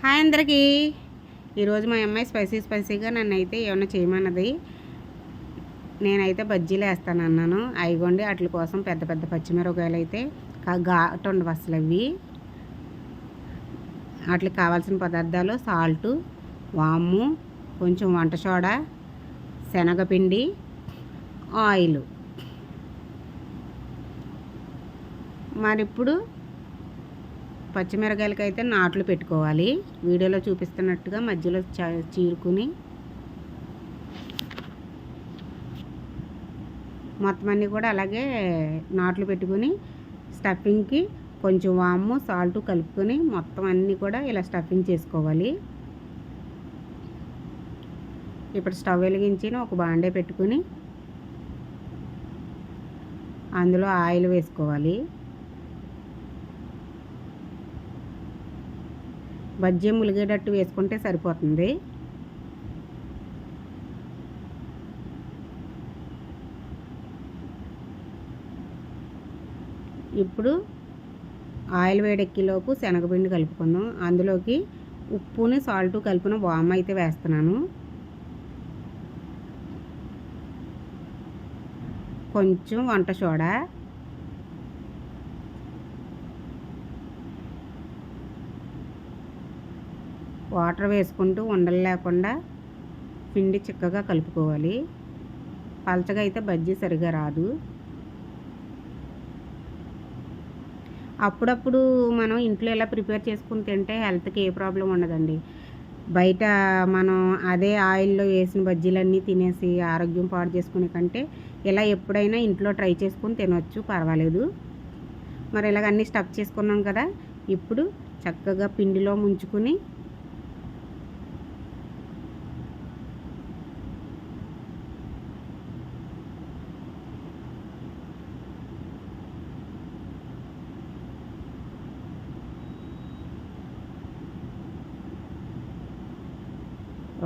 Hi అందరికీ. ఈరోజు మా అమ్మాయి స్పైసీ స్పైసీగా నన్ను అయితే ఏమైనా చేయమన్నది. నేనైతే బజ్జీలు వేస్తాను అన్నాను అయిగోండి వాటి కోసం పెద్ద పెద్ద పచ్చిమిరపకాయలు అయితే ఘాటు ఉండవు అసలు అవి వాటికి కావాల్సిన పదార్థాలు సాల్టు వాము కొంచెం వంట సోడా శనగపిండి ఆయిల్. మరి ఇప్పుడు పచ్చిమిరకాయలకి అయితే నాట్లు పెట్టుకోవాలి. వీడియోలో చూపిస్తున్నట్టుగా మధ్యలో చీరుకుని మొత్తం అన్నీ కూడా అలాగే నాట్లు పెట్టుకుని స్టఫింగ్కి కొంచెం వాము సాల్ట్ కలుపుకొని మొత్తం అన్నీ కూడా ఇలా స్టఫింగ్ చేసుకోవాలి. ఇప్పుడు స్టవ్ వెలిగించిన ఒక బాండే పెట్టుకుని అందులో ఆయిల్ వేసుకోవాలి. బజ్జీ ములిగేటట్టు వేసుకుంటే సరిపోతుంది. ఇప్పుడు ఆయిల్ వేడెక్కిలోపు శనగపిండి కలుపుకుందాం. అందులోకి ఉప్పుని సాల్ట్ కలిపిన వామ్ అయితే వేస్తున్నాను. కొంచెం వంట సోడా వాటర్ వేసుకుంటూ ఉండలు లేకుండా పిండి చిక్కగా కలుపుకోవాలి. పలచగా అయితే బజ్జీ సరిగా రాదు. అప్పుడప్పుడు మనం ఇంట్లో ఎలా ప్రిపేర్ చేసుకుని తింటే హెల్త్కి ఏ ప్రాబ్లం ఉండదండి. బయట మనం అదే ఆయిల్లో వేసిన బజ్జీలన్నీ తినేసి ఆరోగ్యం పాడు చేసుకునే కంటే ఇలా ఎప్పుడైనా ఇంట్లో ట్రై చేసుకుని తినవచ్చు పర్వాలేదు. మరి ఇలాగ అన్నీ స్టఫ్ చేసుకున్నాం కదా ఇప్పుడు చక్కగా పిండిలో ముంచుకుని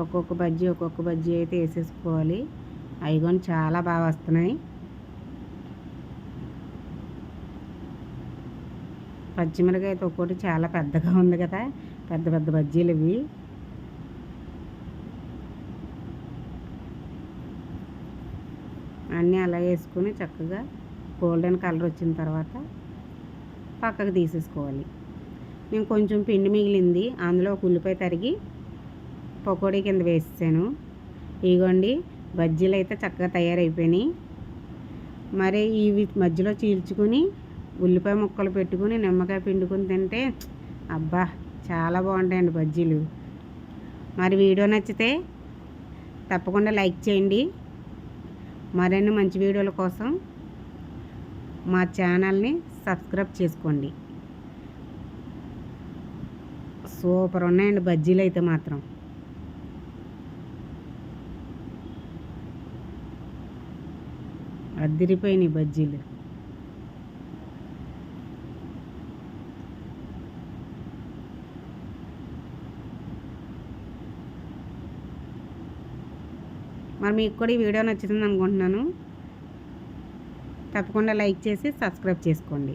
ఒక్కొక్క బజ్జీ ఒక్కొక్క బజ్జీ అయితే వేసేసుకోవాలి. అవి కూడా చాలా బాగా వస్తున్నాయి. పచ్చిమిరకాయ అయితే ఒక్కోటి చాలా పెద్దగా ఉంది కదా. పెద్ద పెద్ద బజ్జీలు ఇవి. అన్నీ అలా వేసుకొని చక్కగా గోల్డెన్ కలర్ వచ్చిన తర్వాత పక్కకు తీసేసుకోవాలి. నేను కొంచెం పిండి మిగిలింది. అందులో ఒక ఉల్లిపాయ తరిగి పకోడీ కింద వేసేసాను. ఇగోండి బజ్జీలు అయితే చక్కగా తయారైపోయినాయి. మరి ఇవి మధ్యలో చీల్చుకుని ఉల్లిపాయ ముక్కలు పెట్టుకుని నిమ్మకాయ పిండుకుని తింటే అబ్బా చాలా బాగుంటాయండి బజ్జీలు. మరి వీడియో నచ్చితే తప్పకుండా లైక్ చేయండి. మరిన్ని మంచి వీడియోల కోసం మా ఛానల్ని సబ్స్క్రైబ్ చేసుకోండి. సూపర్ ఉన్నాయండి బజ్జీలు అయితే మాత్రం. అద్దిరిపోయినాయి బజ్జీలు. మరి మీకు కూడా ఈ వీడియో నచ్చుతుంది అనుకుంటున్నాను. తప్పకుండా లైక్ చేసి సబ్స్క్రైబ్ చేసుకోండి.